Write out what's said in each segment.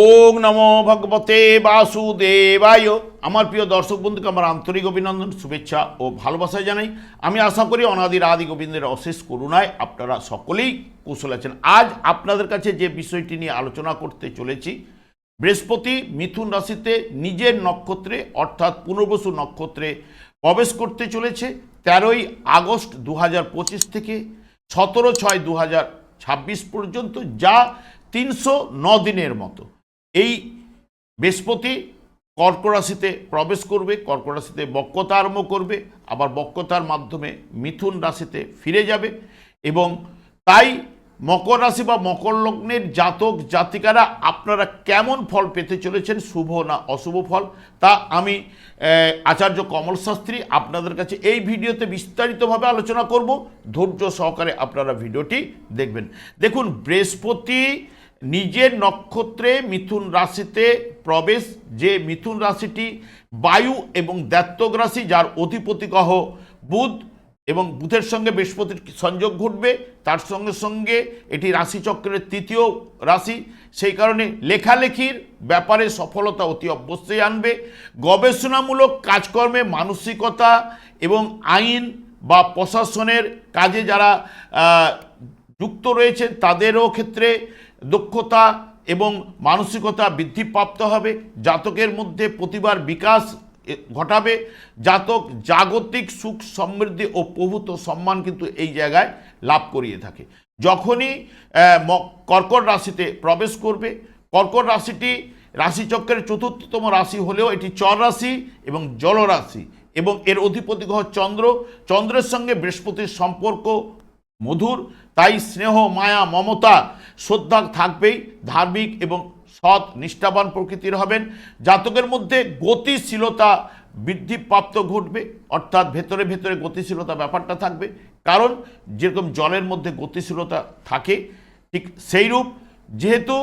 ওং নমো ভগবতে বাসুদেবায়। আমার প্রিয় দর্শক বন্ধুকে আমার আন্তরিক অভিনন্দন, শুভেচ্ছা ও ভালোবাসা জানাই। আমি আশা করি অনাদির আদি গোবিন্দের অশেষ করুণায় আপনারা সকলেই কুশল আছেন। আজ আপনাদের কাছে যে বিষয়টি নিয়ে আলোচনা করতে চলেছি, বৃহস্পতি মিথুন রাশিতে নিজের নক্ষত্রে অর্থাৎ পুনর্বসু নক্ষত্রে প্রবেশ করতে চলেছে। তেরোই আগস্ট দু হাজার পঁচিশ থেকে সতেরো ছয় দু ছাব্বিশ পর্যন্ত, যা তিনশো দিনের মতো। এই বৃহস্পতি কর্ক রাশিতে প্রবেশ করবে, কর্ক রাশিতে বক্রতা আরম্ভ করবে, আবার বক্রতার মাধ্যমে মিথুন রাশিতে ফিরে যাবে এবং তাই মকর রাশি বা মকর লগ্নের জাতক জাতিকারা আপনারা কেমন ফল পেতে চলেছেন, শুভ না অশুভ ফল, তা আমি আচার্য কমল শাস্ত্রী আপনাদের কাছে এই ভিডিওতে বিস্তারিতভাবে আলোচনা করব। ধৈর্য সহকারে আপনারা ভিডিওটি দেখবেন। দেখুন, বৃহস্পতি নিজের নক্ষত্রে মিথুন রাশিতে প্রবেশ, যে মিথুন রাশিটি বায়ু এবং দ্যাত্তক রাশি, যার অধিপতি গ্রহ বুধ এবং বুধের সঙ্গে বৃহস্পতির সংযোগ ঘটবে, তার সঙ্গে সঙ্গে এটি রাশিচক্রের তৃতীয় রাশি। সেই কারণে লেখালেখির ব্যাপারে সফলতা অতি অবশ্যই আনবে। গবেষণামূলক কাজকর্মে মানসিকতা এবং আইন বা প্রশাসনের কাজে যারা যুক্ত রয়েছেন, তাদেরও ক্ষেত্রে দক্ষতা এবং মানসিকতা বৃদ্ধিপ্রাপ্ত হবে, জাতকের মধ্যে প্রতিবার বিকাশ ঘটাবে, জাতক জাগতিক সুখ সমৃদ্ধি ও প্রভূত সম্মান কিন্তু এই জায়গায় লাভ করিয়ে থাকে। যখনই কর্কট রাশিতে প্রবেশ করবে, কর্কট রাশিটি রাশিচক্রের চতুর্থতম রাশি হলেও এটি চর রাশি এবং জলরাশি এবং এর অধিপতি গ্রহ চন্দ্র। চন্দ্রের সঙ্গে বৃহস্পতির সম্পর্ক মধুর তাই স্নেহ, মায়া, মমতা শ্রদ্ধা থাকবেই, ধার্মিক এবং সৎ, নিষ্ঠাবান প্রকৃতির হবেন। জাতকের মধ্যে গতিশীলতা বৃদ্ধিপ্রাপ্ত ঘটবে, অর্থাৎ ভেতরে ভেতরে গতিশীলতা ব্যাপারটা থাকবে। কারণ যেরকম জলের মধ্যে গতিশীলতা থাকে, ঠিক সেইরূপ। যেহেতু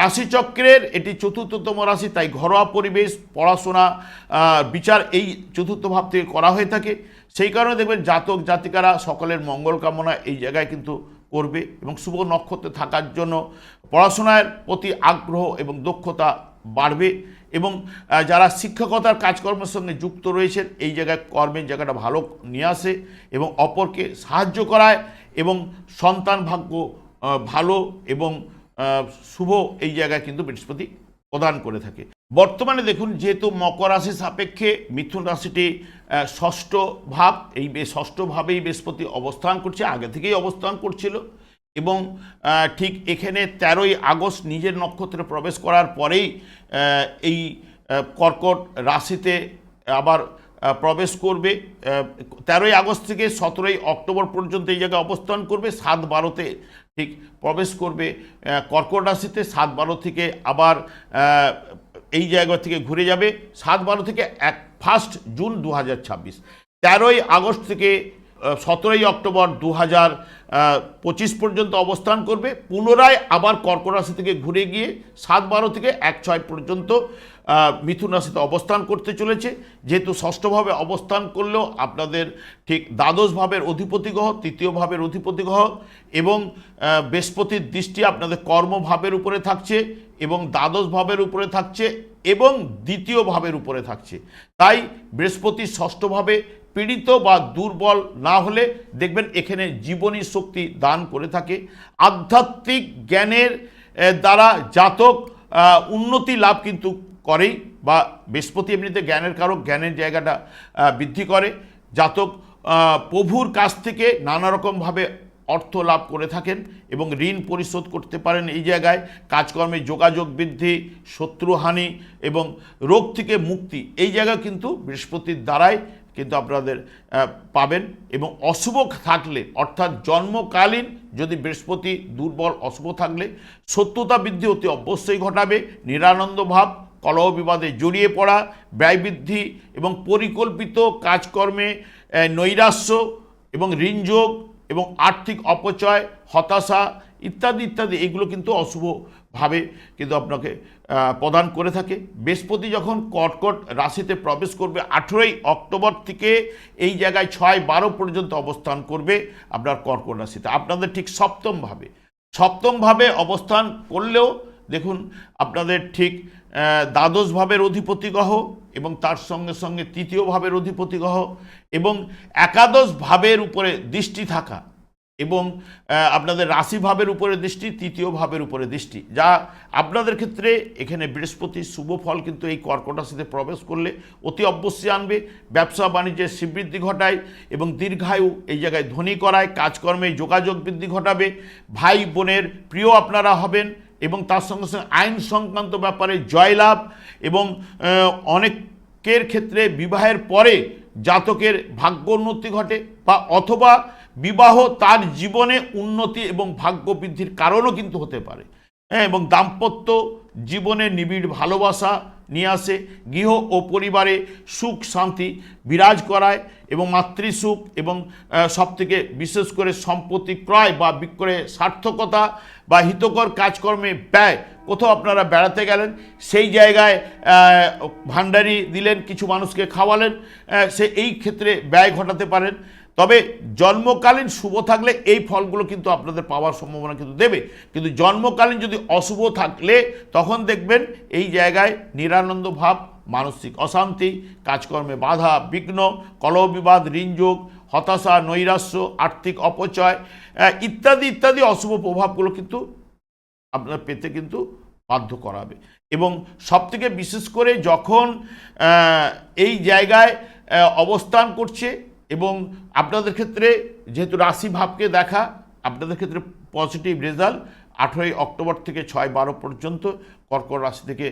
রাশিচক্রের এটি চতুর্থতম রাশি, তাই ঘরোয়া পরিবেশ, পড়াশোনা বিচার এই চতুর্থ ভাব থেকে করা হয়ে থাকে। সেই কারণে দেখবেন জাতক জাতিকারা সকলের মঙ্গল কামনা এই জায়গায় কিন্তু করবে এবং শুভ নক্ষত্রে থাকার জন্য পড়াশোনার প্রতি আগ্রহ এবং দক্ষতা বাড়বে এবং যারা শিক্ষকতার কাজকর্মের সঙ্গে যুক্ত রয়েছেন, এই জায়গায় কর্মের জায়গাটা ভালো নিয়ে আসে এবং অপরকে সাহায্য করায় এবং সন্তান ভাগ্য ভালো এবং শুভ এই জায়গায় কিন্তু বৃহস্পতি প্রদান করে থাকে। বর্তমানে দেখুন, যেহেতু মকর রাশি সাপেক্ষে মিথুন রাশিটি ষষ্ঠ ভাব, এই ষষ্ঠ ভাবেই বৃহস্পতি অবস্থান করছে, আগে থেকেই অবস্থান করছিল এবং ঠিক এখানে তেরোই আগস্ট নিজের নক্ষত্রে প্রবেশ করার পরেই এই কর্কট রাশিতে আবার প্রবেশ করবে তেরোই আগস্ট থেকে সতেরোই অক্টোবর পর্যন্ত এই জায়গায় অবস্থান করবে, সাত বারোতে ঠিক প্রবেশ করবে কর্কট রাশিতে সাত বারো থেকে আবার এই জায়গা থেকে ঘুরে যাবে, সাত বারো থেকে এক ফার্স্ট জুন দু হাজার ছাব্বিশ। তেরোই আগস্ট থেকে সতেরোই অক্টোবর দু হাজার পঁচিশ পর্যন্ত অবস্থান করবে। পুনরায় আবার কর্কট রাশি থেকে ঘুরে গিয়ে সাত বারো থেকে এক ছয় পর্যন্ত মিথুন রাশিতে অবস্থান করতে চলেছে। যেহেতু ষষ্ঠভাবে অবস্থান করলেও আপনাদের ঠিক দ্বাদশ ভাবের অধিপতি গ্রহ, তৃতীয় ভাবের অধিপতি গ্রহ এবং বৃহস্পতির দৃষ্টি আপনাদের কর্মভাবের উপরে থাকছে এবং দ্বাদশ ভাবের উপরে থাকছে এবং দ্বিতীয় ভাবের উপরে থাকছে। তাই বৃহস্পতি ষষ্ঠভাবে পীড়িত বা দুর্বল না হলে দেখবেন এখানে জীবনী শক্তি দান করে থাকে। আধ্যাত্মিক জ্ঞানের দ্বারা জাতক উন্নতি লাভ কিন্তু করেই বা বৃহস্পতি এমনিতে জ্ঞানের কারক, জ্ঞানের জায়গাটা বৃদ্ধি করে। জাতক প্রভুর কাছ থেকে নানা রকমভাবে অর্থ লাভ করে থাকেন এবং ঋণ পরিশোধ করতে পারেন এই জায়গায়। কাজকর্মে যোগাযোগ বৃদ্ধি, শত্রুহানি এবং রোগ থেকে মুক্তি এই জায়গা কিন্তু বৃহস্পতির দ্বারাই কিন্তু আপনাদের পাবেন এবং অশুভ থাকলে, অর্থাৎ জন্মকালীন যদি বৃহস্পতি দুর্বল, অশুভ থাকলে সত্যতা বৃদ্ধি অতি অবশ্যই ঘটাবে, নিরানন্দ ভাব, কলহ বিবাদে জড়িয়ে পড়া, ব্যয় বৃদ্ধি এবং পরিকল্পিত কাজকর্মে নৈরাশ্য এবং ঋণযোগ এবং আর্থিক অপচয়, হতাশা ইত্যাদি ইত্যাদি, এগুলো কিন্তু অশুভভাবে কিন্তু আপনাকে প্রদান করে থাকে। বৃহস্পতি যখন কর্কট রাশিতে প্রবেশ করবে আঠেরোই অক্টোবর থেকে এই জায়গায় ছয় বারো পর্যন্ত অবস্থান করবে আপনার কর্কট রাশিতে। আপনাদের ঠিক সপ্তমভাবে। সপ্তমভাবে অবস্থান করলেও দেখুন আপনাদের ঠিক আহ, দ্বাদশ ভাবের অধিপতি গ্রহ এবং তার সঙ্গে সঙ্গে তৃতীয় ভাবের অধিপতি গ্রহ এবং একাদশ ভাবের উপরে দৃষ্টি থাকা এবং আপনাদের রাশি ভাবের উপরে দৃষ্টি, তৃতীয় ভাবের উপরে দৃষ্টি। যা আপনাদের ক্ষেত্রে এখানে বৃহস্পতি শুভ ফল কিন্তু এই কর্কট রাশিতে প্রবেশ করলে অতি অবশ্যই আনবে। ব্যবসা বাণিজ্যের শ্রীবৃদ্ধি ঘটায় এবং দীর্ঘায়ু এই জায়গায় ধনী করায়, কাজকর্মে যোগাযোগ বৃদ্ধি ঘটাবে। ভাই বোনের প্রিয় আপনারা হবেন এবং তার সঙ্গে সঙ্গে আইন সংক্রান্ত ব্যাপারে জয়লাভ এবং অনেকের ক্ষেত্রে বিবাহের পরে জাতকের ভাগ্য উন্নতি ঘটে বা অথবা বিবাহ তার জীবনে উন্নতি এবং ভাগ্য বৃদ্ধির কারণও কিন্তু হতে পারে। হ্যাঁ এবং দাম্পত্য জীবনে নিবিড় ভালোবাসা নিয়ে আসে, গৃহ ও পরিবারে সুখ, শান্তি বিরাজ করায় এবং মাতৃসুখ এবং সব থেকে বিশেষ করে সম্পত্তি ক্রয় বা বিক্রয়ে সার্থকতা বা হিতকর কাজকর্মে ব্যয় কোথাও আপনারা বেড়াতে গেলেন, সেই জায়গায় ভাণ্ডারি দিলেন, কিছু মানুষকে খাওয়ালেন সে এই ক্ষেত্রে ব্যয় ঘটাতে পারেন। তবে জন্মকালীন শুভ থাকলে এই ফলগুলো কিন্তু আপনাদের পাওয়ার সম্ভাবনা কিন্তু দেবে। কিন্তু জন্মকালীন যদি অশুভ থাকলে, তখন দেখবেন এই জায়গায় নিরানন্দ ভাব, মানসিক অশান্তি, কাজকর্মে বাধা, বিঘ্ন কলহ বিবাদ ঋণযোগ, হতাশা, নৈরাশ্য, আর্থিক অপচয় ইত্যাদি ইত্যাদি অশুভ প্রভাবগুলো কিন্তু আপনার পেতে কিন্তু বাধ্য করাবে। এবং সবথেকে বিশেষ করে যখন এই জায়গায় অবস্থান করছে এবং আপনাদের ক্ষেত্রে যেহেতু রাশি ভাবকে দেখা, আপনাদের ক্ষেত্রে পজিটিভ রেজাল্ট আঠেরোই অক্টোবর থেকে ছয় বারো পর্যন্ত কর্কট রাশি থেকে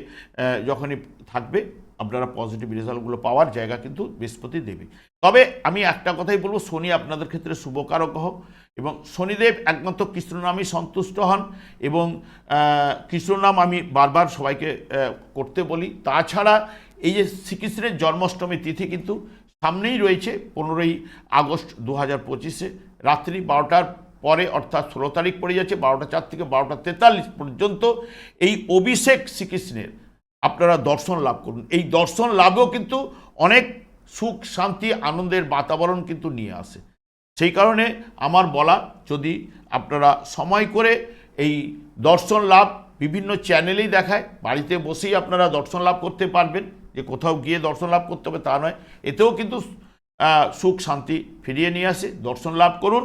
যখনই থাকবে, আপনারা পজিটিভ রেজাল্টগুলো পাওয়ার জায়গা কিন্তু বৃহস্পতি দেবে। তবে আমি একটা কথাই বলব, শনি আপনাদের ক্ষেত্রে শুভকারক হোক এবং শনিদেব একমাত্র কৃষ্ণনামই সন্তুষ্ট হন এবং কৃষ্ণনাম আমি বারবার সবাইকে করতে বলি। তাছাড়া এই যে শ্রীকৃষ্ণের জন্মাষ্টমী তিথি কিন্তু সামনেই রয়েছে পনেরোই আগস্ট দু হাজার পঁচিশে। রাত্রি বারোটার পরে অর্থাৎ ষোলো তারিখ পড়ে যাচ্ছে, বারোটা চার থেকে বারোটা তেতাল্লিশ পর্যন্ত এই অভিষেক শ্রীকৃষ্ণের আপনারা দর্শন লাভ করুন। এই দর্শন লাভেও কিন্তু অনেক সুখ, শান্তি, আনন্দের বাতাবরণ কিন্তু নিয়ে আসে। সেই কারণে আমার বলা, যদি আপনারা সময় করে এই দর্শন লাভ বিভিন্ন চ্যানেলেই দেখায়, বাড়িতে বসেই আপনারা দর্শন লাভ করতে পারবেন। যে কোথাও গিয়ে দর্শন লাভ করতে হবে তা নয়। এতেও কিন্তু সুখ শান্তি ফিরিয়ে নিয়ে আসে। দর্শন লাভ করুন।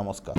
নমস্কার